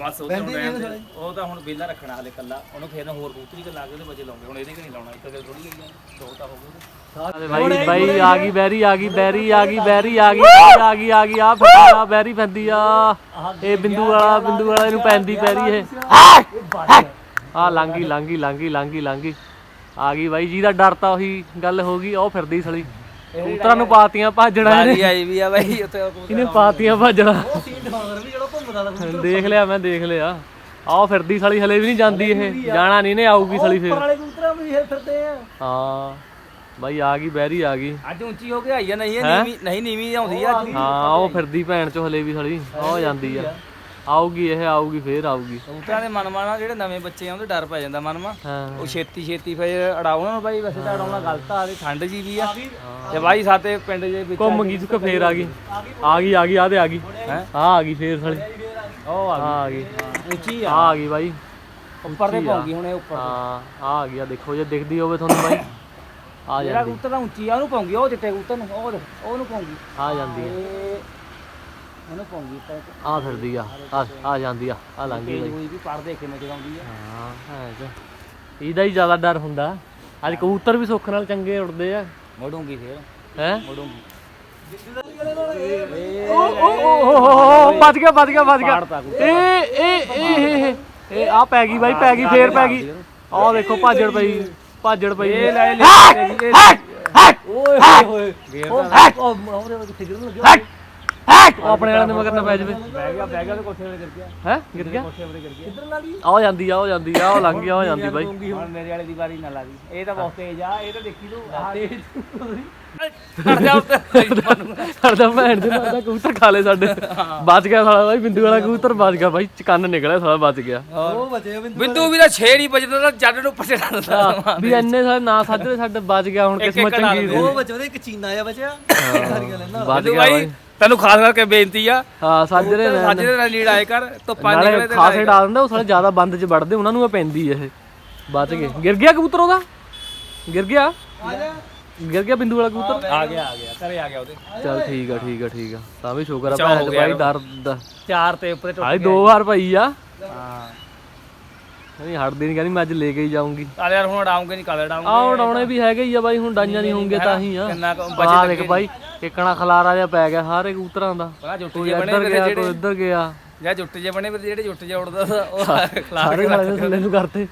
ਬਸ ਉਹ ਪੈਂਦੀ ਨਹੀਂ ਤਾਂ ਉਹ ਤਾਂ ਹੁਣ ਵਿਹਲਾ ਰੱਖਣਾ ਹਲੇ ਕੱਲਾ ਉਹਨੂੰ ਫੇਰ ਹੋਰ ਕੂਤਰੀ ਕੇ ਲਾ ਕੇ ਉਹਦੇ ਬੱਚੇ ਲਾਉਂਗੇ ਹੁਣ ਇਹਦੇ ਕਿ ਨਹੀਂ ਲਾਉਣਾ ਇੱਕ ਗੱਲ ਥੋੜੀ ਗਈ ਦੋ ਤਾਂ ਹੋ ਗਏ ਬਾਈ ਆ ਗਈ ਬੈਰੀ ਆ ਗਈ ਬੈਰੀ ਆ ਗਈ ਬੈਰੀ ਆ ਗਈ ਬੈਰੀ ਆ ਗਈ ਆ ਗਈ ਆ ਫੱਟੀ ਆ ਬੈਰੀ ਫੰਦੀ ਆ। ਇਹ ਬਿੰਦੂ ਵਾਲਾ ਬਿੰਦੂ ਵਾਲਾ ਇਹਨੂੰ ਪੈਂਦੀ ਪੈਰੀ ਇਹ। ਆ। ਲਾਂਗੀ ਲਾਂਗੀ ਲਾਂਗੀ ਲਾਂਗੀ ਲਾਂਗੀ ਆ ਗਈ ਬਾਈ ਜਿਹਦਾ ਡਰ ਤਾਂ ਉਹੀ ਗੱਲ ਹੋ ਗਈ ਉਹ ਫਿਰਦੀ ਸਲੀ। ਕਬੂਤਰਾਂ ਨੂੰ ਪਾਤੀਆਂ ਭਾਜਣਾ ਇਹਨੇ। ਬਾਜੀ ਆਈ ਵੀ ਆ ਬਾਈ ਉੱਥੇ ਉਹ ਇਹਨੇ ਪਾਤੀਆਂ ਭਾਜਣਾ ਉਹ ਸੀਨ ਡਾਂਗਰ ਵੀ ਜਿਹੜਾ ਘੁੰਮਦਾ ਦਾ ਦੇਖ ਲਿਆ ਮੈਂ ਦੇਖ ਲਿਆ। ਆਹ ਫਿਰਦੀ ਸਲੀ ਹਲੇ ਵੀ ਨਹੀਂ ਜਾਂਦੀ ਇਹ। ਜਾਣਾ ਨਹੀਂ ਨੇ ਆਊਗੀ ਸਲੀ ਫੇਰ। ਵਾਲੇ ਕਬੂਤਰਾਂ ਵੀ ਇਹ ਫਿਰਦੇ ਆ। ਹਾਂ। ਬਾਈ ਆ ਗਈ ਬੈਰੀ ਆ ਗਈ। ਅੱਜ ਉੱਚੀ ਹੋ ਕੇ ਆਈ ਆ ਨਹੀਂ ਇਹ ਨੀਵੀਂ ਨਹੀਂ ਨੀਵੀਂ ਆਉਂਦੀ ਆ ਅੱਜ ਹਾਂ ਉਹ ਫਿਰਦੀ ਭੈਣ ਚੋ ਹਲੇ ਵੀ ਸਲੀ। ਉਹ ਜਾਂਦੀ ਆ। ਆਊਗੀ ਇਹ ਆਊਗੀ ਫੇਰ ਆਊਗੀ। ਕਬੂਤਰਾਂ ਦੇ ਮਨਮਾ ਨਾਲ ਜਿਹੜੇ ਨਵੇਂ ਬੱਚੇ ਆ ਉਹਦੇ ਡਰ ਪੈ ਜਾਂਦਾ ਮਨਮਾ ਹਾਂ। ਉਹ ਛੇਤੀ ਛੇਤੀ ਫਿਰ ਅੜਾਉਣਾ ਨੂੰ ਬਾਈ ਵੈਸੇ ਤਾਂ ਅੜਾਉਣਾ ਗਲਤ ਆ ਤੇ ਠੰਡ ਜੀ ਵੀ ਆ। ਤੇ ਬਾਈ ਸਾਤੇ ਪਿੰਡ ਦੇ ਵਿੱਚ ਘੁੰਮ ਗਈ ਸੁੱਕ ਫੇਰ ਆ ਗਈ। ਆ ਗਈ। ਆ ਗਈ ਆ ਤੇ ਆ ਗਈ। ਹੈ? ਆ ਆ ਗਈ ਫੇਰ ਸਲੀ ਉਹ ਆ ਆ ਗਈ। ਉੱਚੀ ਆ। ਆ ਗਈ ਬਾਈ। ਉੱਪਰ ਤੇ ਗਈ ਹੁਣ ਇਹ ਉੱਪਰ ਹਾਂ ਆ ਆ ਗਈ ਆ ਦੇਖੋ ਜੇ ਦਿਖਦੀ ਹੋਵੇ ਤੁਹਾਨੂੰ ਬਾਈ। ਆ ਜਿਹੜਾ ਜਾਂਦੀ। ਕਬੂਤਰ ਤਾਂ ਉੱਚੀ ਆ ਉਹਨੂੰ ਪਉਂਗੀ ਉਹ ਚਿੱਟੇ ਕਬੂਤਰ ਨੂੰ ਉਹ ਉਹਨੂੰ ਪਉਂਗੀ ਆ ਜਾਂਦੀ ਆ। ਤੇ ਉਹਨੂੰ ਪਉਂਗੀ ਤਾਂ ਆ ਫਿਰਦੀ ਆ ਆ ਆ ਜਾਂਦੀ ਆ ਆ ਲੰਘੀ ਬਾਈ। ਕੋਈ ਵੀ ਪੜਦੇ ਕਿਵੇਂ ਜਗਾਉਂਦੀ ਆ। ਹਾਂ ਹੈ ਜੀ ਇਹਦਾ ਹੀ ਜ਼ਿਆਦਾ ਡਰ ਹੁੰਦਾ। ਅੱਜ ਕਬੂਤਰ ਵੀ ਸੁੱਖ ਨਾਲ ਚੰਗੇ ਉੜਦੇ ਆ। ਮੋੜੂੰਗੀ ਫੇਰ। ਹੈ? ਮੋੜੂੰਗੀ। ਓ ਓ ਓ ਬਚ ਗਿਆ ਬਚ ਗਿਆ ਬਚ ਗਿਆ। ਪਾੜਤਾ ਇਹ ਇਹ ਇਹ ਇਹ ਆ ਪੈ ਗਈ ਬਾਈ ਪੈ ਗਈ ਫੇਰ ਪੈ ਗਈ। ਆਹ ਦੇਖੋ ਭਾਜੜ ਪਈ ਭਾਜੜ ਪਈ। ਇਹ ਲੈ ਲੈ ਓਏ ਹੋਏ ਹੋਏ ਉਹ ਉਹ ਉਹਦੇ ਵਿੱਚ ਫਿਕਰ ਨਹੀਂ ਲੱਗਿਆ ਉਹ ਆਪਣੇ ਵਾਲਿਆਂ ਦੇ ਮਗਰ ਨਾ ਪੈ ਜਾਵੇ। ਬਹਿ ਗਿਆ ਬਹਿ ਗਿਆ ਤੇ ਕੋਠੇ ਵਾਲੇ ਗਿਰ ਗਿਆ। ਹੈ? ਗਿਰ ਗਿਆ? ਕੋਠੇ ਵਾਲੇ ਗਿਰ ਗਿਆ ਕਿੱਧਰ ਲਾ ਲਈ ਆਹ ਜਾਂਦੀ ਆ ਉਹ ਜਾਂਦੀ ਆ ਉਹ ਲੰਘ ਗਿਆ ਉਹ ਜਾਂਦੀ ਬਾਈ। ਹੁਣ ਮੇਰੇ ਵਾਲੇ ਦੀ ਵਾਰੀ ਨਾ ਲਾ ਦੀ। ਇਹ ਤਾਂ ਬਹੁਤ ਤੇਜ਼ ਆ ਇਹ ਤਾਂ ਦੇਖੀ ਤੂੰ ਹਟ ਜਾ ਉੱਤੇ। ਸਾਡਾ ਭੈਣ ਦੇ ਨਾਲ ਦਾ ਕਬੂਤਰ ਖਾ ਲੇ ਸਾਡੇ। ਬਚ ਗਿਆ ਸਾਲਾ ਬਾਈ ਬਿੰਦੂ ਵਾਲਾ ਕਬੂਤਰ ਬਚ ਗਿਆ ਬਾਈ ਚਕੰਨ ਨਿਕਲਿਆ ਸਾਲਾ ਬਚ ਗਿਆ। ਉਹ ਬਚੇ ਆ ਬਿੰਦੂ ਬਿੰਦੂ ਵੀ ਤਾਂ 6 ਨਹੀਂ ਵੱਜਦਾ ਤਾਂ ਜੱਡ ਨੂੰ ਪੱਟੇ ਡਾਲਦਾ ਵੀ ਇੰਨੇ ਸਾਰੇ ਨਾ ਸਾਜਰੇ ਸਾਡੇ ਬਚ ਗਿਆ ਹੁਣ ਕਿਸਮਤ ਨਾਲ ਚੰਗੀ ਸੀ। ਉਹ ਬਚੇ ਉਹਦੇ ਇੱਕ ਚੀਨਾ ਆ ਬਚਿਆ। ਸਾਰੀਆਂ ਲੈਣਾ। ਬਚ ਬਿੰਦੂ ਗਿਆ ਬਾਈ। ਤੈਨੂੰ ਖਾਸ ਕਰਕੇ ਬੇਨਤੀ ਆ। ਹਾਂ ਸਾਜਰੇ ਨੇ ਸਾਜਰੇ ਨਾਲ ਲੀਡ ਆਏ ਕਰ ਧੁੱਪਾਂ ਨਿਕਲੇ ਨਾਲੇ ਤੇ ਖਾਸੇ ਡਾਲ ਦਿੰਦਾ ਉਹ ਸਾਲੇ ਜ਼ਿਆਦਾ ਬੰਦ ਚ ਵੜਦੇ ਉਹਨਾਂ ਨੂੰ ਇਹ ਪੈਂਦੀ ਇਹ। ਬਚ ਗਏ। ਗਿਰ ਗਿਆ ਕਬੂਤਰ ਉਹਦਾ? ਗਿਰ ਗਿਆ? ਗਿਰ ਗਿਆ ਬਿੰਦੂ ਵਾਲਾ ਕਬੂਤਰ? ਆ ਗਿਆ ਆ ਗਿਆ ਘਰੇ ਆ ਗਿਆ ਉਹਦੇ। ਚਲ ਠੀਕ ਆ ਠੀਕ ਆ ਠੀਕ ਆ। ਤਾਂ ਵੀ ਸ਼ੁਕਰ ਆ ਬਚਾਅ ਭੈਣ ਹੋ ਚ ਗਿਆ ਬਾਈ ਡਰ ਦਾ ਚਾਰ ਤੇ ਉੱਪਰ ਹਾਏ ਦੋ ਵਾਰ ਪਈ ਆ। ਹਾਂ। ਨਹੀਂ ਹਟਦੀ ਨਹੀਂ ਕਹਿੰਦੀ ਮੈਂ ਅੱਜ ਲੈ ਕੇ ਹੀ ਜਾਊਂਗੀ। ਕਾਲੇ ਯਾਰ ਹੁਣ ਉਡਾਉਂਗੇ ਨਹੀਂ ਕਾਲੇ ਉਡਾਉਂਗੇ। ਆਹ ਉਡਾਉਣੇ ਵੀ ਹੈਗੇ ਹੀ ਆ ਬਾਈ ਹੁਣ ਡਾਈਆਂ ਨਹੀਂ ਹੋਣਗੇ ਤਾਂ ਹੀ ਆ। ਕਿੰਨਾ ਕੁ ਆ ਦੇਖ ਬਾਈ ਇਕਣਾ ਖਲਾਰਾ ਜਿਹਾ ਪੈ ਗਿਆ ਸਾਰੇ ਕਬੂਤਰਾਂ ਦਾ। ਬੜਾ ਜੁੱਟ ਕੋਈ ਜੇ ਬਣੇ ਇੱਧਰ ਗਿਆ ਜਿਹੜੇ ਕੋਈ ਇੱਧਰ ਗਿਆ। ਜਾਂ ਜੁੱਟ ਜੇ ਬਣੇ ਫਿਰ ਜਿਹੜੇ ਜੁੱਟ ਜੇ ਉੜਦਾ ਤਾ, ਉਹ ਖਲਾ ਸਾਰੇ ਸਾਲੇ ਥੱਲੇ ਨੂੰ ਕਰਤੇ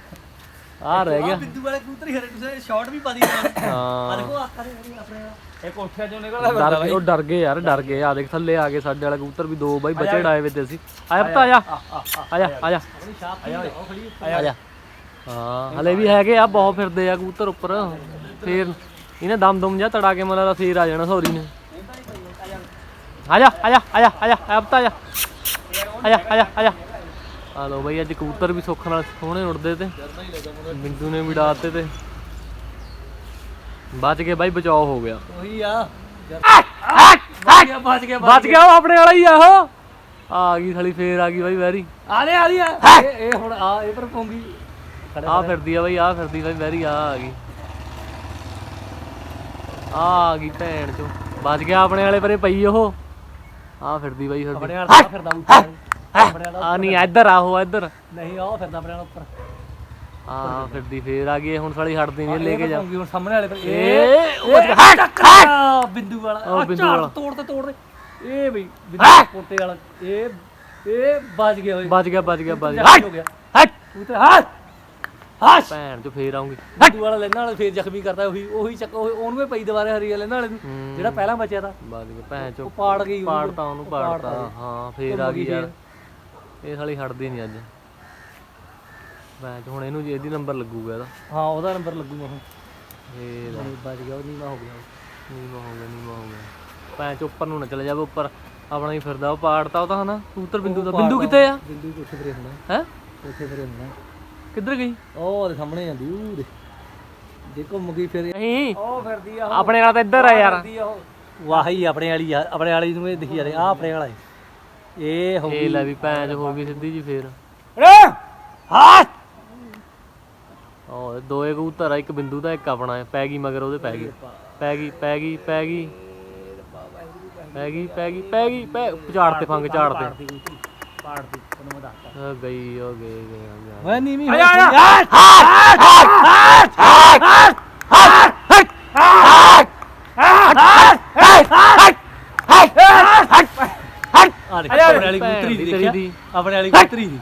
ਆ ਰਹਿ ਗਿਆ। ਬਿੰਦੂ ਵਾਲੇ ਕਬੂਤਰ ਹੀ ਹਰੇ ਤੁਸੀਂ ਸ਼ਾਰਟ ਵੀ ਪਾ ਦੀ ਨਾਲ ਆ ਹਾਂ ਦੇਖੋ ਆਖਾਂ ਦੇ ਆਪਣੇ ਇਹ ਕੋਠਿਆਂ ਚੋਂ ਨਿਕਲਦਾ ਡਰ ਫਿਰਦਾ ਗਏ ਬਾਈ। ਉਹ ਡਰ ਗਏ ਯਾਰ ਡਰ ਗਏ। ਆ ਦੇਖ ਥੱਲੇ ਆ ਗਏ ਸਾਡੇ ਵਾਲੇ ਕਬੂਤਰ ਵੀ ਦੋ ਬਾਈ ਬੱਚੇ ਡਾਏ ਵੇ ਤੇ ਸੀ ਆਇਆ ਪਤਾ ਆ ਜਾ। ਆ ਜਾ ਆ ਜਾ। ਆਪਣੀ ਛਾਪ ਹੀ ਉਹ ਖੜੀ ਆ। ਜਾ। ਹਾਂ ਹਲੇ ਵੀ ਹੈਗੇ ਆ ਬਹੁਤ ਫਿਰਦੇ ਆ ਕਬੂਤਰ ਉੱਪਰ। ਫੇਰ ਇਹਨੇ ਦਮ ਦਮ ਜਾਂ ਤੜਾ ਕੇ ਮਲਾ ਦਾ ਫੇਰ ਆ ਜਾਣਾ ਸੌਰੀ ਨੇ। ਆ ਜਾ ਆ ਜਾ ਆ ਜਾ ਆ ਜਾ ਆ ਪਤਾ ਆ ਜਾ। ਆ ਜਾ ਆ ਲੋ ਬਈ ਅੱਜ ਕਬੂਤਰ ਵੀ ਸੁੱਖ ਨਾਲ ਸੋਹਣੇ ਉੜਦੇ ਤੇ। ਬਿੰਦੂ ਨੇ ਵੀ ਡਾਤੇ ਤੇ। ਬਚ ਗਏ ਬਾਈ ਬਚਾਓ ਹੋ ਗਿਆ। ਉਹੀ ਆ। ਬਚ ਗਿਆ ਬਚ ਗਿਆ ਬਚ ਗਿਆ। ਉਹ ਆਪਣੇ ਵਾਲਾ ਹੀ ਆ ਉਹ। ਆ ਗਈ ਸਾਲੀ ਫੇਰ ਆ ਗਈ ਬਾਈ ਵੈਰੀ। ਆ ਲੈ ਆ ਰਹੀ ਆ। ਇਹ ਇਹ ਹੁਣ ਆ ਇਹ ਪਰ ਪਉਂਗੀ ਆ ਫਿਰਦੀ ਆ ਬਾਈ ਆ ਫਿਰਦੀ ਬਾਈ ਵੈਰੀ ਆ ਆ ਗਈ। ਆ ਆ ਗਈ ਭੈਣ ਚੋ ਬਚ ਗਿਆ ਆਪਣੇ ਵਾਲੇ ਪਰੇ ਪਈ ਉਹ। ਆ ਫਿਰਦੀ ਬਾਈ ਫਿਰਦੀ। ਆਪਣੇ ਤਾਂ ਫਿਰਦਾ ਉੱਪਰ। ਆ ਨਹੀਂ ਇੱਧਰ ਆਹੋ ਇੱਧਰ। ਨਹੀਂ ਉਹ ਫਿਰਦਾ ਆਪਣੇ ਨਾਲ ਉੱਪਰ। ਆ ਫਿਰਦੀ ਫੇਰ ਆ ਗਈ ਹੁਣ ਸਾਲੀ ਹਟਦੀ ਨਹੀਂ ਲੈ ਕੇ ਜਾ। ਹੁਣ ਸਾਹਮਣੇ ਵਾਲੇ ਪਰ ਏ ਉਹ ਆ ਬਿੰਦੂ ਵਾਲਾ ਆ ਝਾੜ। ਤੋੜ ਤੇ ਤੋੜ ਦੇ ਇਹ ਬਈ ਬਿੰਦੂ ਪੋਤੇ ਵਾਲਾ ਇਹ ਇਹ ਬਚ ਗਿਆ ਓਏ। ਬਚ ਗਿਆ ਬਚ ਗਿਆ ਬਚ ਗਿਆ ਹੋ ਗਿਆ। ਹਟ! ਉਤੇ ਹੱਥ ਹੱਥ ਭੈਣ ਚੋ ਫੇਰ ਆਉਂਗੀ ਬਿੰਦੂ ਵਾਲਾ ਲੈਣਾ ਵਾਲਾ ਫੇਰ ਜ਼ਖਮੀ ਕਰਦਾ ਉਹੀ ਉਹੀ ਚੱਕ ਉਹ- ਉਹਨੂੰ ਵੀ ਪਈ ਦੁਬਾਰੇ ਹਰੀ ਵਾਲੇ ਵਾਲੇ ਨੂੰ ਜਿਹੜਾ ਪਹਿਲਾਂ ਬਚਿਆ ਤਾਂ। ਬਚ ਗਿਆ ਭੈਣ ਚੋ ਪਾੜ ਗਈ। ਪਾੜਤਾ ਉਹਨੂੰ ਪਾੜਤਾ। ਹਾਂ ਫੇਰ ਆ ਗਈ ਯਾਰ। ਇਹ ਸਾਲੀ ਹਟਦੀ ਨਹੀਂ ਅੱਜ। ਚੋ ਹੁਣ ਇਹਨੂੰ ਜੀ ਇਹਦੀ ਨੰਬਰ ਲੱਗੂਗਾ ਇਹਦਾ। ਹਾਂ ਉਹਦਾ ਨੰਬਰ ਲੱਗੂਗਾ ਹੁਣ। ਫੇਰ ਨਹੀਂ ਬਚ ਗਿਆ ਉਹ ਨੀਵਾ ਹੋ ਗਿਆ। ਨੀਮਾ ਹੋ ਗਿਆ ਨੀਮਾ ਹੋ ਗਿਆ। ਭੈਣ ਚੋ ਉੱਪਰ ਨੂੰ ਨਾ ਚਲੇ ਜਾਵੇ ਉੱਪਰ। ਆਪਣਾ ਹੀ ਫਿਰਦਾ ਉਹ ਪਾੜਤਾ ਉਹ ਤਾਂ ਹਨਾ। ਕਬੂਤਰ ਬਿੰਦੂ ਦਾ। ਬਿੰਦੂ ਕਿੱਥੇ ਆ? ਬਿੰਦੂ ਕੋਠੇ ਫਰੇ ਹੁੰਦਾ ਹੈ? ਕੋਠੇ ਫਰੇ ਹੁੰਦਾ ਕਿੱਧਰ ਗਈ? ਉਹ ਉਹਦੇ ਸਾਹਮਣੇ ਜਾਂਦੀ ਉਹ ਦੇ ਜੇ ਘੁੰਮ ਗਈ ਫਿਰ। ਨਹੀਂ। ਉਹ ਫਿਰਦੀ ਆ ਆਪਣੇ ਨਾਲ ਤਾਂ ਇੱਧਰ ਆ ਯਾਰ। ਉਹ। ਵਾਹੀ ਆਪਣੇ ਵਾਲੀ ਆ ਆਪਣੇ ਵਾਲੀ ਨੂੰ ਇਹ ਦਿਖੀ ਜਾਂਦੇ ਆ ਆਪਣੇ ਵਾਲਾ ਇਹ ਹੋ ਇਹ ਲੈ ਵੀ ਭੈਣ ਚ ਹੋ ਗਈ ਸਿੱਧੀ ਜੀ ਫੇਰ। ਹਾਂ ਉਹ ਦੋਏ ਕਬੂਤਰ ਆ ਇੱਕ ਬਿੰਦੂ ਦਾ ਇੱਕ ਆਪਣਾ ਹੈ ਪੈ ਗਈ ਮਗਰ ਉਹਦੇ ਪੈ ਗਈ ਪੈ ਗਈ ਪੈ ਗਈ ਪੈ ਗਈ ਪੈ ਗਈ ਪੈ ਗਈ ਪੈ ਗਈ ਪੈ ਝਾੜ ਤੇ ਫੰਗ ਝਾੜ ਤੇ ਪਾੜ ਦੀ ਤੈਨੂੰ ਮੈਂ ਦੱਸਦਾ ਉਹ ਗਈ ਉਹ ਗਈ ਗਈ ਓਏ ਨੀਵੀਂ ਆ ਜਾ, ਆ ਆ ਦੇਖ ਆਪਣੇ ਵਾਲੀ ਭੈਣ ਕੂਤਰੀ ਦੀ ਤੇਰੀ ਦੇਖਿਆ ਦੀ। ਆਪਣੇ ਵਾਲੀ ਕੂਤਰੀ ਦੀ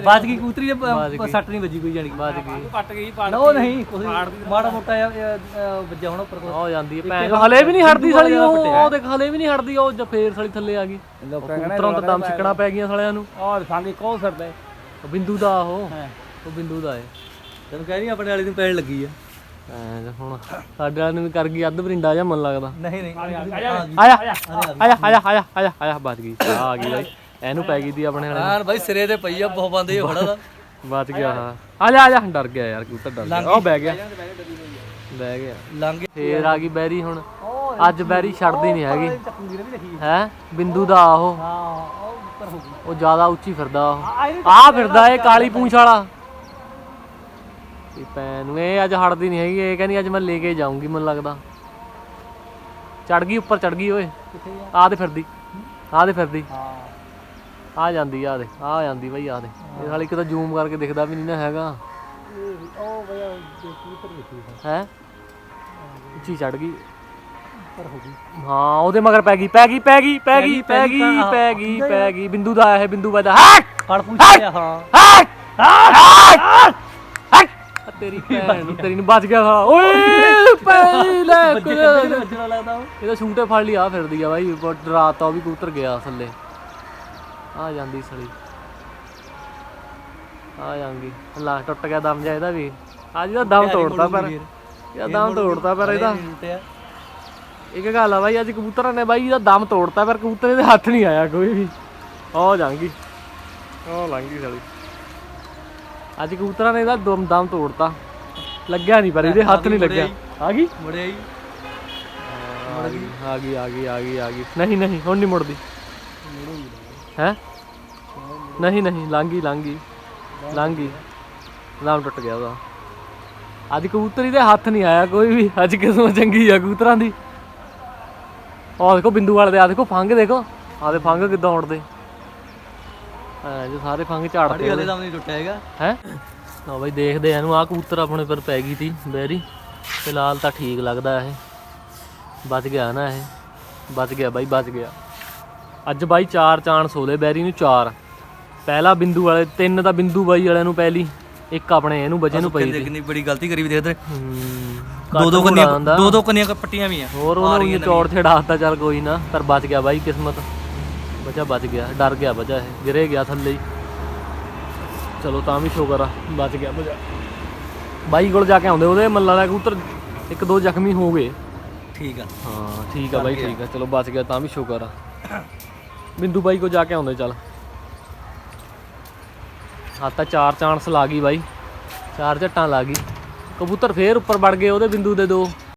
ਬਾਜ ਗਈ ਕੂਤਰੀ ਦੇ ਪ-। ਸੱਟ ਨਹੀਂ ਵੱਜੀ ਕੋਈ ਜਾਣੀ ਕਿ। ਵੱਜ ਗਈ ਪੱਟ ਗਈ ਪਾੜ ਨਾ ਉਹ ਨਹੀਂ ਕੁਛ ਮਾੜਾ ਮੋਟਾ ਜਿਹਾ, ਅਹ, ਅਹ, ਵੱਜਿਆ ਹੋਣਾ ਉਹ ਜਾਂਦੀ ਹੈ ਭੈਣ ਹਲੇ ਵੀ ਨਹੀਂ ਹਟਦੀ ਸਾਲੀ ਉਹ ਉਹ ਦੇਖ ਹਲੇ ਵੀ ਨਹੀਂ ਹਟਦੀ ਉਹ ਜ ਫੇਰ ਸਾਲੀ ਥੱਲੇ ਆ ਗਈ ਲੋਕਾਂ ਕਬੂਤਰਾਂ ਤੋਂ ਦਮ ਸਿੱਕਣਾ ਪੈ ਗਈਆਂ ਸਾਲਿਆਂ ਨੂੰ ਔਰ ਸੰਗੇ ਕੋ ਸਰਦਾ ਉਹ ਬਿੰਦੂ ਦਾ ਉਹ ਉਹ ਬਿੰਦੂ ਦਾ ਹੈ ਤੈਨੂੰ ਕਹਿ ਰਹੀ ਆਪਣੇ ਵਾਲੀ ਨੂੰ ਪੈਣ ਲੱਗੀ ਆ ਭੈਣ ਹੁਣ ਸਾਡੇ ਵਾਲੇ ਨੂੰ ਵੀ ਕਰ ਗਈ ਅੱਧ ਬਰਿੰਡਾ ਜਾਂ ਮਨ ਲੱਗਦਾ ਨਹੀਂ ਨਹੀਂ ਆ ਜਾ ਆਇਆ ਆਇਆ ਆਇਆ ਆਇਆ ਆਇਆ ਆਇਆ ਆਇਆ ਬਚ ਗਈ ਆ ਆ ਗਈ ਬਾਈ ਇਹਨੂੰ ਪੈ ਗਈ ਦੀ ਆਪਣੇ ਵਾਲੇ ਹਾਂ ਬਾਈ ਸਿਰੇ ਤੇ ਪਈ ਆ ਬਹੁਤ ਬੰਦੇ ਹੋ ਖੜਾ ਦਾ। ਨੂੰ। ਬਚ ਗਿਆ ਹਾਂ ਆ ਜਾ ਆ ਜਾ ਡਰ ਗਿਆ ਯਾਰ ਕਬੂਤਰ ਡਰ ਗਿਆ। ਉਹ ਬਹਿ ਗਿਆ। ਬਹਿ ਗਿਆ। ਲੰਘ ਗਿਆ ਫੇਰ ਆ ਗਈ ਬੈਰੀ ਹੁਣ। ਅੱਜ ਬੈਰੀ ਛੱਡਦੀ ਨਹੀਂ ਹੈਗੀ। ਹੈ? ਬਿੰਦੂ ਦਾ ਉਹ। ਹਾਂ ਉਹ ਜ਼ਿਆਦਾ ਉੱਚੀ ਫਿਰਦਾ ਉਹ। ਆ ਫਿਰਦਾ ਇਹ ਕਾਲੀ ਪੂੰਛ ਵਾਲਾ। ਇਹ ਪੈਨ ਨੂੰ ਇਹ ਅੱਜ ਹਟਦੀ ਨਹੀਂ ਹੈਗੀ। ਇਹ ਕਹਿੰਦੀ ਅੱਜ ਮੈਂ ਲੈ ਕੇ ਜਾਊਂਗੀ ਮੈਨੂੰ ਲੱਗਦਾ। ਚੜ ਗਈ ਉੱਪਰ ਚੜ ਗਈ ਓਏ। ਆ? ਤੇ ਫਿਰਦੀ। ਆ ਤੇ ਫਿਰਦੀ। ਹਾਂ। ਆ ਜਾਂਦੀ ਆ ਦੇ ਆ ਜਾਂਦੀ ਬਈ ਆ ਦੇ। ਇਹ ਸਾਲੀ ਕਿਤੇ ਜ਼ੂਮ ਕਰਕੇ ਦਿਖਦਾ ਵੀ ਨਹੀਂ ਨਾ ਹੈਗਾ। ਇਹ ਉਹ ਬਈ ਹੈ? ਉੱਚੀ ਚੜ ਗਈ। ਹੋ ਗਈ ਹਾਂ ਉਹਦੇ ਮਗਰ ਪੈ ਗਈ ਪੈ ਗਈ ਪੈ ਗਈ ਪੈ ਗਈ ਪੈ ਗਈ ਪੈ ਗਈ ਪੈ ਗਈ। ਬਿੰਦੂ ਦਾ ਇਹ ਬਿੰਦੂ ਵੱਜਦਾ ਹਟ! ਫੜ ਪੁੱਛਿਆ ਹਾਂ। ਹਟ! ਹਟ! ਹਟ! ਤੇਰੀ ਭੈਣ ਨੂੰ ਤੇਰੀ ਨੂੰ ਬਚ ਗਿਆ ਸਾਲਾ ਓਏ ਪਹਿਲੇ ਉਹ ਇਹਦਾ ਸ਼ੂਟੇ ਫੜ ਲਈ ਆ ਫਿਰਦੀ ਆ ਬਾਈ ਬਹੁਤ ਰਾਤ ਆ ਉਹ ਵੀ ਕਬੂਤਰ ਗਿਆ ਥੱਲੇ। ਆ ਜਾਂਦੀ ਸਲੀ। ਆ ਜਾਂਗੀ। ਲਾ ਟੁੱਟ ਗਿਆ ਦਮ ਜਾ ਇਹਦਾ ਵੀ। ਅੱਜ ਇਹਦਾ ਦਮ ਤੋੜਤਾ ਪਰ। ਇਹਦਾ ਦਮ ਤੋੜਤਾ ਪਰ ਇਹਦਾ। ਇੱਕ ਗੱਲ ਆ ਬਾਈ ਅੱਜ ਕਬੂਤਰਾਂ ਨੇ ਬਾਈ ਇਹਦਾ ਦਮ ਤੋੜਤਾ ਪਰ ਕਬੂਤਰ ਇਹਦੇ ਹੱਥ ਨਹੀਂ ਆਇਆ ਕੋਈ ਵੀ। ਉਹ ਜਾਂਗੀ। ਉਹ ਲੰਗੀ ਸਾਲੀ। ਅੱਜ ਕਬੂਤਰਾਂ ਨੇ ਇਹਦਾ ਦਮ ਦਮ ਤੋੜਤਾ। ਲੱਗਿਆ ਨਹੀਂ ਪਰ ਇਹਦੇ ਹੱਥ ਨਹੀਂ ਲੱਗਿਆ। ਆ ਗਈ? ਮੁੜਿਆ ਹੀ ਆ ਆ ਗਈ ਆ ਗਈ ਆ ਗਈ ਆ ਗਈ। ਨਹੀਂ ਨਹੀਂ ਹੁਣ ਨਹੀਂ ਮੁੜਦੀ। ਹੈ? ਨਹੀਂ ਨਹੀਂ ਲਾਂਗੀ ਲਾਂਗੀ ਲਾਂਗੀ ਨਾਮ ਟੁੱਟ ਗਿਆ ਉਹਦਾ। ਅੱਜ ਕਬੂਤਰ ਇਹਦੇ ਹੱਥ ਨਹੀਂ ਆਇਆ ਕੋਈ ਵੀ। ਅੱਜ ਕਿਸਮਤ ਚੰਗੀ ਆ ਕਬੂਤਰਾਂ ਦੀ। ਆਹ ਦੇਖੋ ਬਿੰਦੂ ਵਾਲੇ ਦੇ ਆ ਦੇਖੋ ਫੰਗ ਦੇਖੋ। ਆ ਦੇ ਫੰਗ ਕਿੱਦਾਂ ਉੜਦੇ ਐ ਜੋ ਸਾਰੇ ਫੰਗ ਝਾੜਦੇ ਹਲੇ ਦਮ ਨਹੀਂ ਟੁੱਟਿਆ ਹੈਗਾ। ਹੈ? ਲਓ ਬਈ ਦੇਖਦੇ ਆ ਇਹਨੂੰ। ਆ ਕਬੂਤਰ ਆਪਣੇ ਪਰ ਪੈ ਗਈ ਤੀ ਬੈਰੀ। ਫਿਲਹਾਲ ਤਾਂ ਠੀਕ ਲੱਗਦਾ ਇਹ। ਬਚ ਗਿਆ ਨਾ ਇਹ। ਬਚ ਗਿਆ ਬਾਈ ਬਚ ਗਿਆ। ਅੱਜ ਬਾਈ ਚਾਰ ਚਾਂਸ ਹੋਲੇ ਬੈਰੀ ਨੂੰ ਚਾਰ। ਪਹਿਲਾ ਬਿੰਦੂ ਵਾਲੇ ਤਿੰਨ ਤਾਂ ਬਿੰਦੂ ਬਾਈ ਵਾਲਿਆਂ ਨੂੰ ਪਹਿਲੀ ਇੱਕ ਆਪਣੇ ਇਹਨੂੰ ਬਚੇ ਨੂੰ ਪਈ ਕਿੰਨੀ ਬੜੀ ਗਲਤੀ ਕਰੀ ਵੀ ਦੇ ਹੂੰ ਦੋ ਦੋ ਕੰਨੀਆਂ। ਦੋ ਦੋ ਕੰਨੀਆਂ ਪੱਟੀਆਂ ਵੀ ਆ। ਹੋਰ ਉਹਨੂੰ ਚੌੜ ਛੜਾਤਾ ਚੱਲ ਕੋਈ ਨਾ ਪਰ ਬਚ ਗਿਆ ਬਾਈ ਕਿਸਮਤ। ਬੱਚਾ ਬਚ ਗਿਆ ਡਰ ਗਿਆ ਬੱਚਾ ਇਹ ਗਿਰੇ ਗਿਆ ਥੱਲੇ ਹੀ। ਚਲੋ ਤਾਂ ਵੀ ਸ਼ੁਕਰ ਆ ਬਚ ਗਿਆ ਬੱਚਾ। ਬਾਈ ਕੋਲ ਜਾ ਕੇ ਆਉਂਦੇ ਉਹਦੇ ਮੱਲਾ ਦਾ ਕਬੂਤਰ ਇੱਕ ਦੋ ਜ਼ਖਮੀ ਹੋ ਗਏ। ਠੀਕ ਆ। ਹਾਂ ਠੀਕ ਆ ਬਾਈ ਠੀਕ ਆ ਚਲੋ ਬਚ ਗਿਆ ਤਾਂ ਵੀ ਸ਼ੁਕਰ ਆ। ਬਿੰਦੂ ਬਾਈ ਕੋ ਜਾ ਕੇ ਆਉਂਦੇ, ਚੱਲ। ਹਾਂ, ਤਾਂ ਚਾਰ ਚਾਂਸ ਲਾ ਗਈ ਬਾਈ। ਚਾਰ ਝੱਟਾਂ ਲਾ ਗਈ। ਕਬੂਤਰ ਫੇਰ ਉੱਪਰ ਵੜ ਗਏ, ਉਹਦੇ ਬਿੰਦੂ ਦੇ ਦੋ।